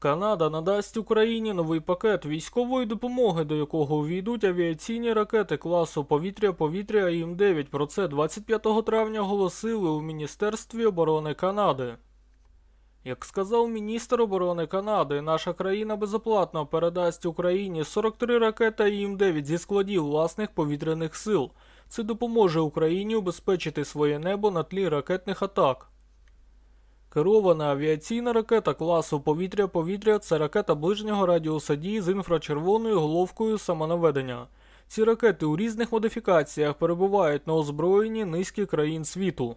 Канада надасть Україні новий пакет військової допомоги, до якого увійдуть авіаційні ракети класу повітря-повітря ІМ-9. Про це 25 травня оголосили у Міністерстві оборони Канади. Як сказав міністр оборони Канади, наша країна безоплатно передасть Україні 43 ракети ІМ-9 зі складів власних повітряних сил. Це допоможе Україні убезпечити своє небо на тлі ракетних атак. Керована авіаційна ракета класу повітря-повітря це ракета ближнього радіуса дії з інфрачервоною головкою самонаведення. Ці ракети у різних модифікаціях перебувають на озброєнні низки країн світу.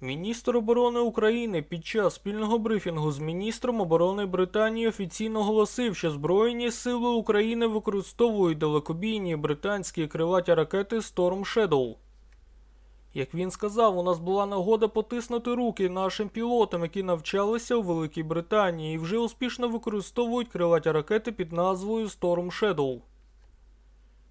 Міністр оборони України під час спільного брифінгу з міністром оборони Британії офіційно оголосив, що Збройні сили України використовують далекобійні британські крилаті ракети Storm Shadow. Як він сказав, у нас була нагода потиснути руки нашим пілотам, які навчалися у Великій Британії і вже успішно використовують крилаті ракети під назвою Storm Shadow.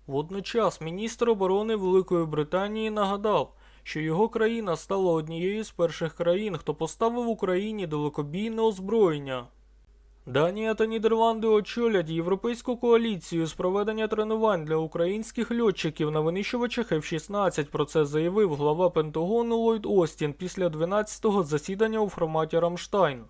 Водночас міністр оборони Великої Британії нагадав, що його країна стала однією з перших країн, хто поставив Україні далекобійне озброєння. Данія та Нідерланди очолять європейську коаліцію з проведення тренувань для українських льотчиків на винищувачах F-16. Про це заявив глава Пентагону Ллойд Остін після 12-го засідання у форматі Рамштайн.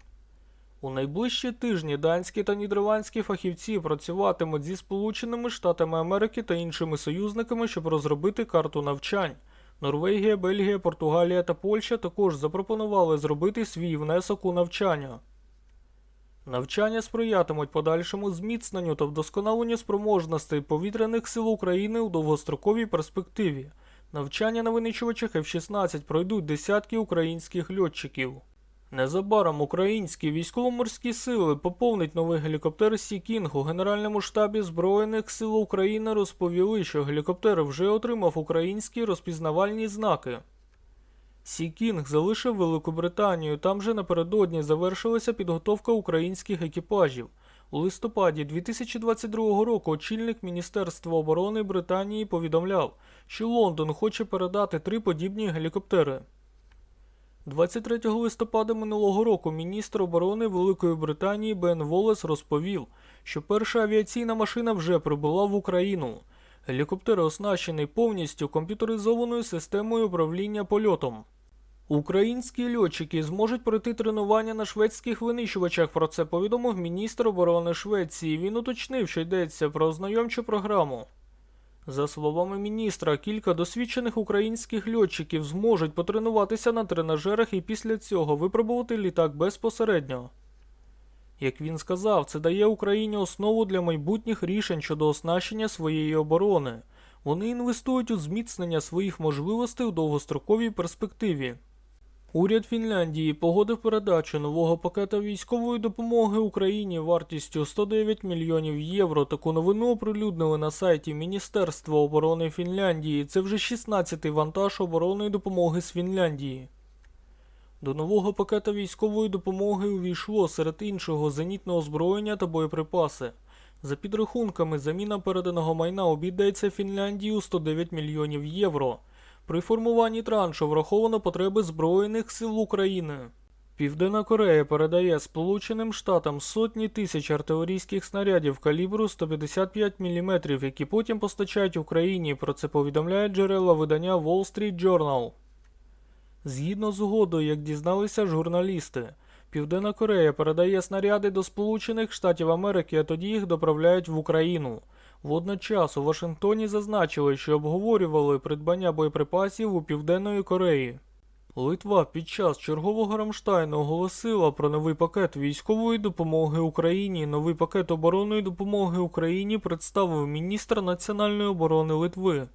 У найближчі тижні данські та нідерландські фахівці працюватимуть зі Сполученими Штатами Америки та іншими союзниками, щоб розробити карту навчань. Норвегія, Бельгія, Португалія та Польща також запропонували зробити свій внесок у навчання. Навчання сприятимуть подальшому зміцненню та вдосконаленню спроможностей повітряних сил України у довгостроковій перспективі. Навчання на винищувачах F-16 пройдуть десятки українських льотчиків. Незабаром українські військово-морські сили поповнить новий гелікоптер Сі Кінг. У Генеральному штабі Збройних сил України розповіли, що гелікоптер вже отримав українські розпізнавальні знаки. Сі Кінг залишив Велику Британію. Там же напередодні завершилася підготовка українських екіпажів. У листопаді 2022 року очільник Міністерства оборони Британії повідомляв, що Лондон хоче передати три подібні гелікоптери. 23 листопада минулого року міністр оборони Великої Британії Бен Волес розповів, що перша авіаційна машина вже прибула в Україну. Гелікоптер оснащений повністю комп'ютеризованою системою управління польотом. Українські льотчики зможуть пройти тренування на шведських винищувачах. Про це повідомив міністр оборони Швеції. Він уточнив, що йдеться про ознайомчу програму. За словами міністра, кілька досвідчених українських льотчиків зможуть потренуватися на тренажерах і після цього випробувати літак безпосередньо. Як він сказав, це дає Україні основу для майбутніх рішень щодо оснащення своєї оборони. Вони інвестують у зміцнення своїх можливостей у довгостроковій перспективі. Уряд Фінляндії погодив передачу нового пакета військової допомоги Україні вартістю 109 мільйонів євро. Таку новину оприлюднили на сайті Міністерства оборони Фінляндії. Це вже 16-й вантаж оборонної допомоги з Фінляндії. До нового пакета військової допомоги увійшло серед іншого зенітне озброєння та боєприпаси. За підрахунками, заміна переданого майна обійдеться Фінляндії у 109 мільйонів євро. При формуванні траншу враховано потреби Збройних сил України. Південна Корея передає Сполученим Штатам сотні тисяч артилерійських снарядів калібру 155 мм, які потім постачають Україні. Про це повідомляють джерела видання Wall Street Journal. Згідно з угодою, як дізналися журналісти, Південна Корея передає снаряди до Сполучених Штатів Америки, а тоді їх доправляють в Україну. Водночас у Вашингтоні зазначили, що обговорювали придбання боєприпасів у Південної Кореї. Литва під час чергового Рамштайну оголосила про новий пакет військової допомоги Україні. Новий пакет оборонної допомоги Україні представив міністр національної оборони Литви.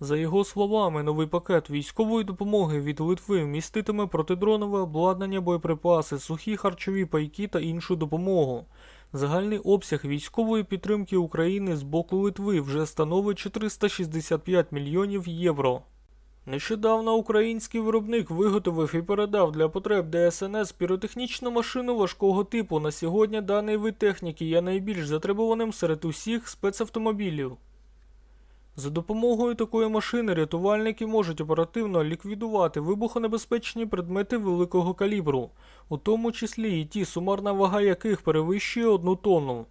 За його словами, новий пакет військової допомоги від Литви міститиме протидронове обладнання, боєприпаси, сухі харчові пайки та іншу допомогу. Загальний обсяг військової підтримки України з боку Литви вже становить 465 мільйонів євро. Нещодавно український виробник виготовив і передав для потреб ДСНС піротехнічну машину важкого типу. На сьогодні даний вид техніки є найбільш затребуваним серед усіх спецавтомобілів. За допомогою такої машини рятувальники можуть оперативно ліквідувати вибухонебезпечні предмети великого калібру, у тому числі і ті, сумарна вага яких перевищує одну тонну.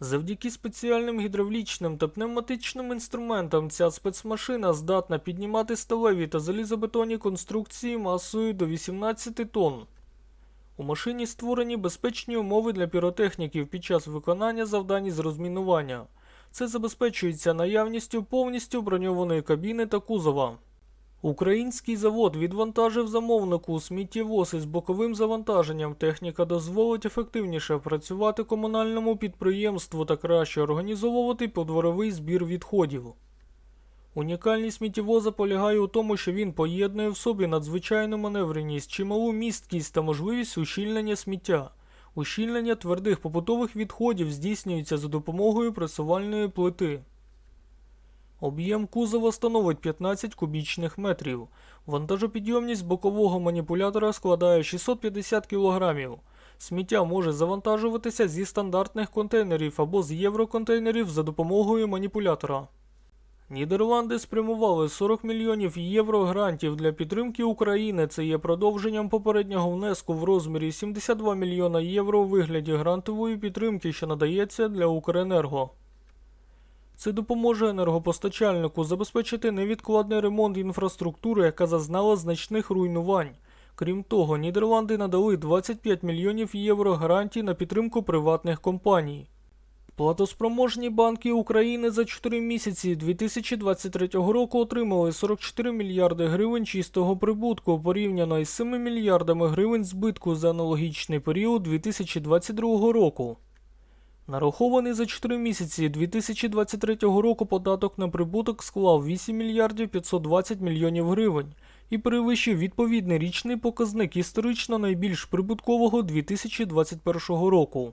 Завдяки спеціальним гідравлічним та пневматичним інструментам ця спецмашина здатна піднімати сталеві та залізобетонні конструкції масою до 18 тонн. У машині створені безпечні умови для піротехніків під час виконання завдань з розмінування. Це забезпечується наявністю повністю броньованої кабіни та кузова. Український завод відвантажив замовнику сміттєвоз із боковим завантаженням. Техніка дозволить ефективніше працювати комунальному підприємству та краще організовувати подворовий збір відходів. Унікальність сміттєвоза полягає у тому, що він поєднує в собі надзвичайну маневреність, чималу місткість та можливість ущільнення сміття. Ущільнення твердих побутових відходів здійснюється за допомогою пресувальної плити. Об'єм кузова становить 15 кубічних метрів. Вантажопідйомність бокового маніпулятора складає 650 кг. Сміття може завантажуватися зі стандартних контейнерів або з євроконтейнерів за допомогою маніпулятора. Нідерланди спрямували 40 мільйонів євро грантів для підтримки України. Це є продовженням попереднього внеску в розмірі 72 мільйона євро у вигляді грантової підтримки, що надається для Укренерго. Це допоможе енергопостачальнику забезпечити невідкладний ремонт інфраструктури, яка зазнала значних руйнувань. Крім того, Нідерланди надали 25 мільйонів євро гарантій на підтримку приватних компаній. Платоспроможні банки України за 4 місяці 2023 року отримали 44 мільярди гривень чистого прибутку порівняно із 7 мільярдами гривень збитку за аналогічний період 2022 року. Нарахований за 4 місяці 2023 року податок на прибуток склав 8 мільярдів 520 мільйонів гривень і перевищив відповідний річний показник історично найбільш прибуткового 2021 року.